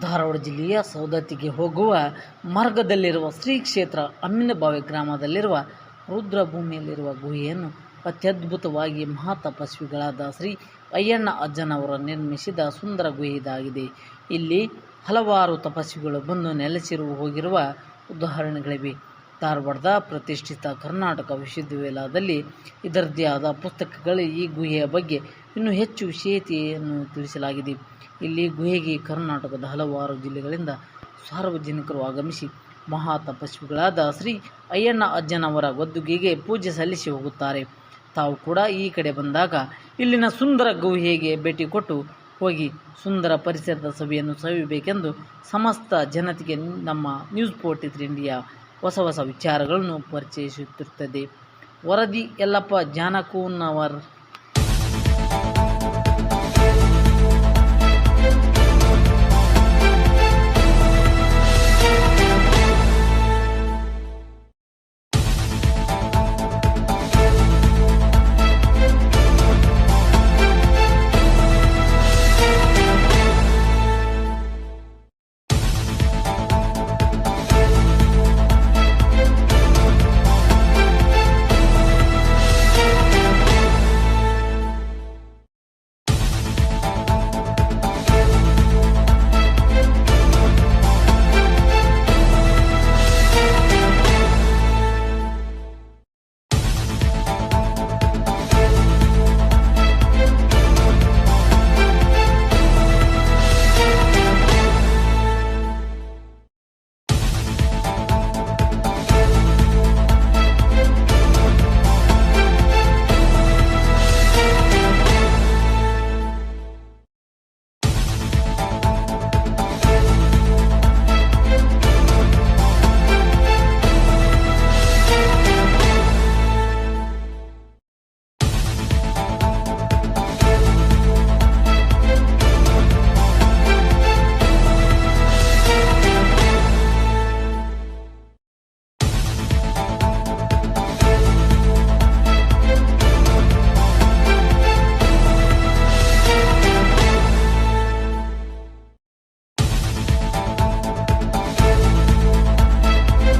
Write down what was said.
ಧಾರವಾಡ ಜಿಲ್ಲೆಯ ಸೌದತ್ತಿಗೆ ಹೋಗುವ ಮಾರ್ಗದಲ್ಲಿರುವ ಶ್ರೀ ಕ್ಷೇತ್ರ ಅಮ್ಮಿನಬಾವಿ ಗ್ರಾಮದಲ್ಲಿರುವ ರುದ್ರಭೂಮಿಯಲ್ಲಿರುವ ಗುಹೆಯನ್ನು ಅತ್ಯದ್ಭುತವಾಗಿ ಮಹಾತಪಸ್ವಿಗಳಾದ ಶ್ರೀ ಅಯ್ಯಣ್ಣ ಅಜ್ಜನವರು ನಿರ್ಮಿಸಿದ ಸುಂದರ ಗುಹೆ ಇದಾಗಿದೆ. ಇಲ್ಲಿ ಹಲವಾರು ತಪಸ್ವಿಗಳು ಬಂದು ನೆಲೆಸಿರು ಹೋಗಿರುವ ಉದಾಹರಣೆಗಳಿವೆ. ಧಾರವಾಡದ ಪ್ರತಿಷ್ಠಿತ ಕರ್ನಾಟಕ ವಿಶ್ವವಿದ್ಯಾಲಯದಲ್ಲಿ ಇದರದ್ದೇ ಆದ ಪುಸ್ತಕಗಳು ಈ ಗುಹೆಯ ಬಗ್ಗೆ ಇನ್ನೂ ಹೆಚ್ಚು ವಿಷಯತೆಯನ್ನು ತಿಳಿಸಲಾಗಿದೆ. ಇಲ್ಲಿ ಗುಹೆಗೆ ಕರ್ನಾಟಕದ ಹಲವಾರು ಜಿಲ್ಲೆಗಳಿಂದ ಸಾರ್ವಜನಿಕರು ಆಗಮಿಸಿ ಮಹಾ ತಪಸ್ವಿಗಳಾದ ಶ್ರೀ ಅಯ್ಯಣ್ಣ ಅಜ್ಜನವರ ಗದ್ದುಗೆಗೆ ಪೂಜೆ ಸಲ್ಲಿಸಿ ಹೋಗುತ್ತಾರೆ. ತಾವು ಕೂಡ ಈ ಕಡೆ ಬಂದಾಗ ಇಲ್ಲಿನ ಸುಂದರ ಗುಹೆಗೆ ಭೇಟಿ ಕೊಟ್ಟು ಹೋಗಿ ಸುಂದರ ಪರಿಸರದ ಸಭೆಯನ್ನು ಸವಿಬೇಕೆಂದು ಸಮಸ್ತ ಜನತೆಗೆ ನಮ್ಮ ನ್ಯೂಸ್ ಫೋರ್ಟಿ ತ್ರೀ ಇಂಡಿಯಾ ಹೊಸ ಹೊಸ ವಿಚಾರಗಳನ್ನು ಪರಿಚಯಿಸುತ್ತಿರುತ್ತದೆ ವರದಿ ಯಲ್ಲಪ್ಪ ಜಾನಕೂನವರ್